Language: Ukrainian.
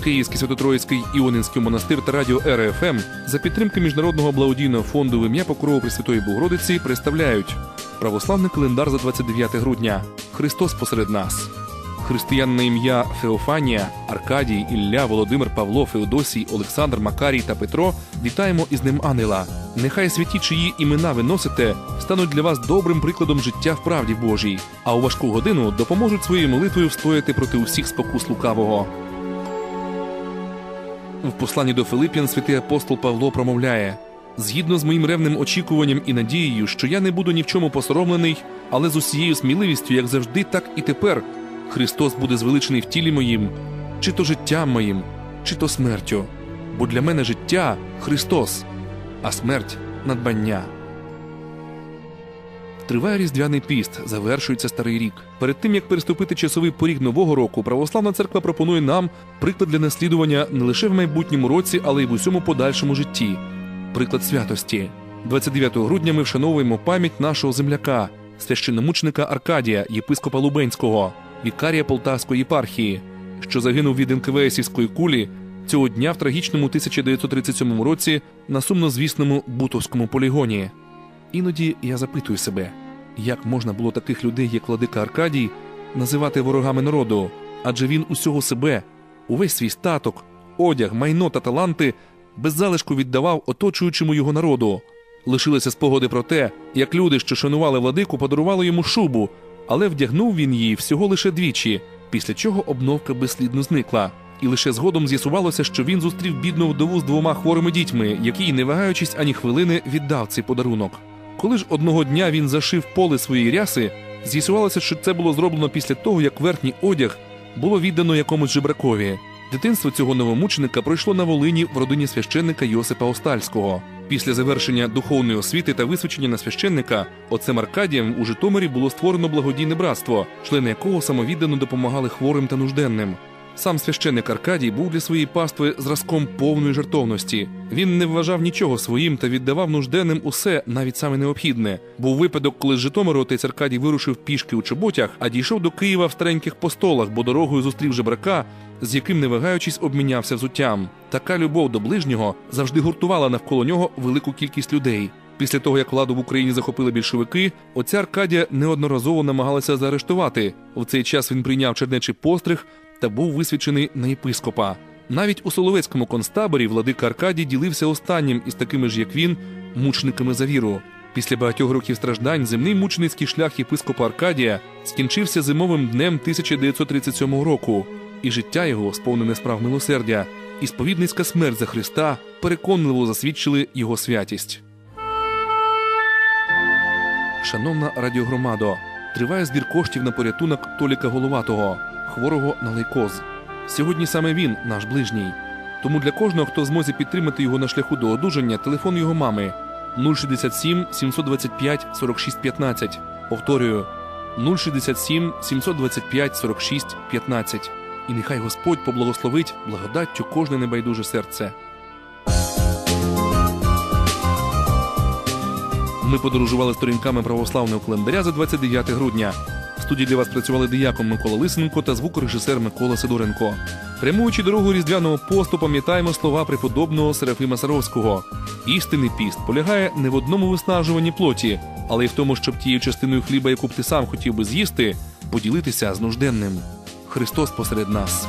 Київський Святотроїцький Іонинський монастир та радіо РФМ за підтримки Міжнародного благодійного фонду в ім'я Покрову Пресвятої Богородиці представляють православний календар за 29 грудня. Христос посеред нас. Християн на ім'я Феофанія, Аркадій, Ілля, Володимир, Павло, Феодосій, Олександр, Макарій та Петро вітаємо із ним ангела. Нехай святі, чиї імена ви носите, стануть для вас добрим прикладом життя в правді Божій, а у важку годину допоможуть своєю молитвою встояти проти усіх спокус лукавого. В посланні до Филиппін святий апостол Павло промовляє: згідно з моїм ревним очікуванням і надією, що я не буду ні в чому посоромлений, але з усією сміливістю, як завжди, так і тепер, Христос буде звеличений в тілі моїм, чи то життям моїм, чи то смертю. Бо для мене життя Христос, а смерть надбання. Триває різдвяний піст, завершується старий рік. Перед тим як переступити часовий поріг нового року, православна церква пропонує нам приклад для наслідування не лише в майбутньому році, але й в усьому подальшому житті. Приклад святості. 29 грудня ми вшановуємо пам'ять нашого земляка, священномучника Аркадія, єпископа Лубенського, вікарія Полтавської єпархії, що загинув від НКВСівської кулі цього дня в трагічному 1937 році на сумнозвісному Бутовському полігоні. Іноді я запитую себе, як можна було таких людей, як владика Аркадій, називати ворогами народу, адже він усього себе, увесь свій статок, одяг, майно та таланти без залишку віддавав оточуючому його народу. Лишилися спогади про те, як люди, що шанували владику, подарували йому шубу, але вдягнув він її всього лише двічі, після чого обновка безслідно зникла. І лише згодом з'ясувалося, що він зустрів бідну вдову з двома хворими дітьми, який, не вагаючись ані хвилини, віддав цей подарунок. Коли ж одного дня він зашив поле своєї ряси, з'ясувалося, що це було зроблено після того, як верхній одяг було віддано якомусь жебракові. Дитинство цього новомученика пройшло на Волині в родині священника Йосипа Остальського. Після завершення духовної освіти та висвячення на священника отцем Аркадієм у Житомирі було створено благодійне братство, члени якого самовіддано допомагали хворим та нужденним. Сам священник Аркадій був для своєї пастви зразком повної жертовності. Він не вважав нічого своїм та віддавав нужденним усе, навіть саме необхідне. Був випадок, коли з Житомиру отець Аркадій вирушив пішки у чоботях, а дійшов до Києва в стареньких постолах, бо дорогою зустрів жебрака, з яким, не вагаючись, обмінявся взуттям. Така любов до ближнього завжди гуртувала навколо нього велику кількість людей. Після того, як владу в Україні захопили більшовики, отця Аркадія неодноразово намагалися заарештувати. В цей час він прийняв чернечий постриг та був висвячений на єпископа. Навіть у Соловецькому концтаборі владика Аркадій ділився останнім із такими ж, як він, мучениками за віру. Після багатьох років страждань земний мученицький шлях єпископа Аркадія скінчився зимовим днем 1937 року, і життя його, сповнене справ милосердя, і сповідницька смерть за Христа переконливо засвідчили його святість. Шановна радіогромадо, триває збір коштів на порятунок Толіка Головатого, хворого на лейкоз. Сьогодні саме він, наш ближній. Тому для кожного, хто зможе підтримати його на шляху до одужання, телефон його мами 067 725 46 15. Повторюю 067 725 46 15. І нехай Господь поблагословить благодаттю кожне небайдуже серце. Ми подорожували сторінками православного календаря за 29 грудня. Студії для вас працювали дияком Микола Лисенко та звукорежисер Микола Сидоренко. Прямуючи дорогу різдвяного посту, пам'ятаємо слова преподобного Серафима Саровського. Істинний піст полягає не в одному виснажуванні плоті, але й в тому, щоб тією частиною хліба, яку б ти сам хотів би з'їсти, поділитися з нужденним. Христос посеред нас.